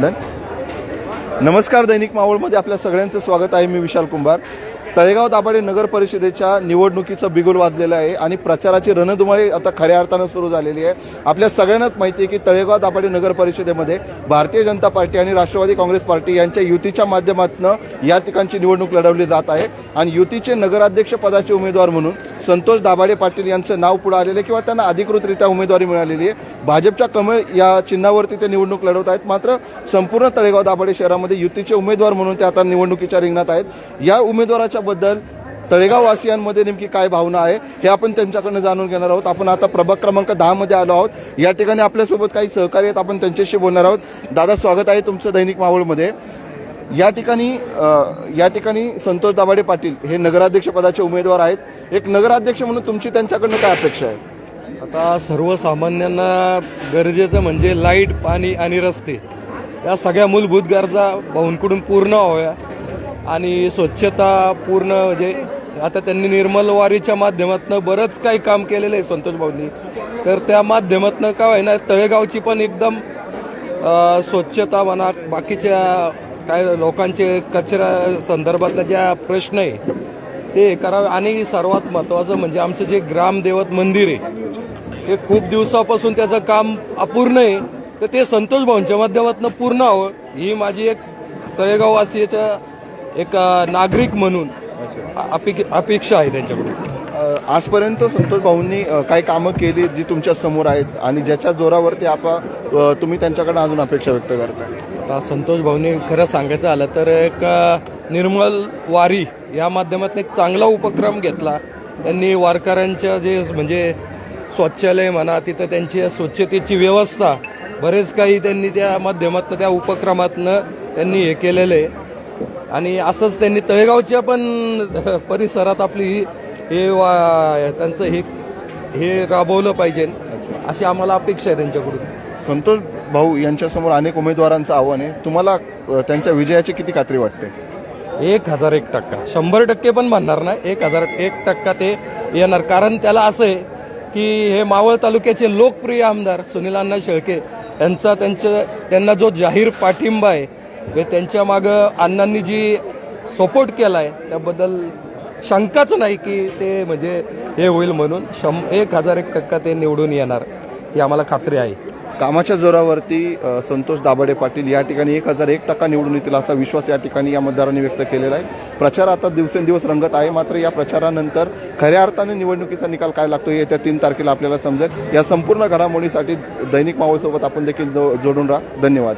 Done नमस्कार दैनिक मावळमध्ये आपल्या सगळ्यांचं स्वागत आहे. मी विशाल कुंभार. तळेगाव दाभाडे नगर परिषदेच्या निवडणुकीचं बिगुल वाजलेलं आहे आणि प्रचाराची रणधुमाळी आता खऱ्या अर्थानं सुरू झालेली आहे. आपल्या सगळ्यांनाच माहिती आहे की तळेगाव दाभाडे नगर परिषदेमध्ये भारतीय जनता पार्टी आणि राष्ट्रवादी काँग्रेस पार्टी यांच्या युतीच्या माध्यमातून या ठिकाणची निवडणूक लढवली जात आहे. आणि युतीचे नगराध्यक्ष पदाचे उमेदवार म्हणून संतोष दाभाडे पाटील यांचं नाव पुढे आलेलं आहे किंवा त्यांना अधिकृतरित्या उमेदवारी मिळालेली आहे. भाजपच्या कमळ या चिन्हावरती ते निवडणूक लढवत आहेत. मात्र संपूर्ण तळेगाव दाभाडे शहरामध्ये युतीचे उमेदवार म्हणून ते आता निवडणुकीच्या रिंगणात आहेत. या उमेदवाराच्या बद्दल तळेगाव वासियांमध्ये नेमकी काय भावना आहे हे आपण त्यांच्याकडनं जाणून घेणार आहोत. आपण आता प्रभाग क्रमांक दहामध्ये आलो आहोत. या ठिकाणी आपल्यासोबत काही सहकारी आहेत. आपण त्यांच्याशी बोलणार आहोत. दादा स्वागत आहे तुमचं दैनिक मावळमध्ये या ठिकाणी या ठिकाणी संतोष दाभाडे पाटील हे नगराध्यक्ष पदाचे उमेदवार आहेत. एक नगराध्यक्ष म्हणून तुमची त्यांच्याकडनं काय अपेक्षा आहे? आता सर्वसामान्यांना गरजेचं म्हणजे लाइट पाणी आणि रस्ते. या सगळ्या मूलभूत गरजा भाऊंकडून पूर्ण व्हाव्या आणि स्वच्छता पूर्ण म्हणजे आता त्यांनी निर्मल वारीच्या माध्यमातून बरंच काही काम केलेलं आहे संतोष भाऊंनी. तर त्या माध्यमातून काय आहे ना तळेगावची पण एकदम स्वच्छता म्हणा बाकीच्या काय लोकांचे कचरा संदर्भातल्या ज्या प्रश्न आहे ते करावे. आणि सर्वात महत्त्वाचं म्हणजे आमचं जे ग्रामदेवत मंदिर आहे हे खूप दिवसापासून त्याचं काम अपूर्ण आहे. तर ते संतोष भाऊंच्या माध्यमातून पूर्ण हवं. ही माझी एक तळेगाववासीच्या एक नागरिक म्हणून अपेक्षा आहे त्यांच्याकडून. आजपर्यंत संतोष भाऊंनी काही कामं केली जी तुमच्यासमोर आहेत आणि ज्याच्या जोरावरती आपा तुम्ही त्यांच्याकडे अजून अपेक्षा व्यक्त करताय? आता संतोष भाऊनी खरं सांगायचं आलं तर एक निर्मल वारी या माध्यमातून एक चांगला उपक्रम घेतला. त्यांनी वारकऱ्यांच्या जे म्हणजे स्वच्छालय म्हणा तिथं त्यांची स्वच्छतेची व्यवस्था बरेच काही त्यांनी त्या माध्यमातनं त्या उपक्रमातनं त्यांनी हे केलेलं. आहे आणि असंच त्यांनी तळेगावच्या पण परिसरात आपली हे वा त्यांचं हे हे राबवलं पाहिजे. अशी आम्हाला अपेक्षा आहे त्यांच्याकडून. संतोष भाऊ यांच्यासमोर अनेक उमेदवारांचं आव्हान आहे. तुम्हाला त्यांच्या विजयाची किती खात्री वाटते? एक हजार एक टक्का. शंभर टक्के पण म्हणणार नाही. एक हजार एक टक्का ते येणार. कारण त्याला असं आहे की हे मावळ तालुक्याचे लोकप्रिय आमदार सुनील अण्णा शेळके यांचा त्यांच्या त्यांना जो जाहीर पाठिंबा आहे हे त्यांच्या मागं अण्णांनी जी सपोर्ट केला आहे त्याबद्दल शंकाच नाही की ते म्हणजे हे होईल म्हणून. शं एक हजार एक टक्का ते निवडून येणार. ही आम्हाला खात्री आहे. कामाच्या जोरावरती संतोष दाभाडे पाटील या ठिकाणी एक हजार एक टक्का निवडून येतील असा विश्वास या ठिकाणी या मतदारांनी व्यक्त केलेला आहे. प्रचार आता दिवसेंदिवस रंगत आहे मात्र या प्रचारानंतर खऱ्या अर्थाने निवडणुकीचा निकाल काय लागतो येत्या तीन तारखेला आपल्याला समजेल. या संपूर्ण घडामोडीसाठी दैनिक मावळसोबत आपण देखील जो- जोडून राहा. धन्यवाद.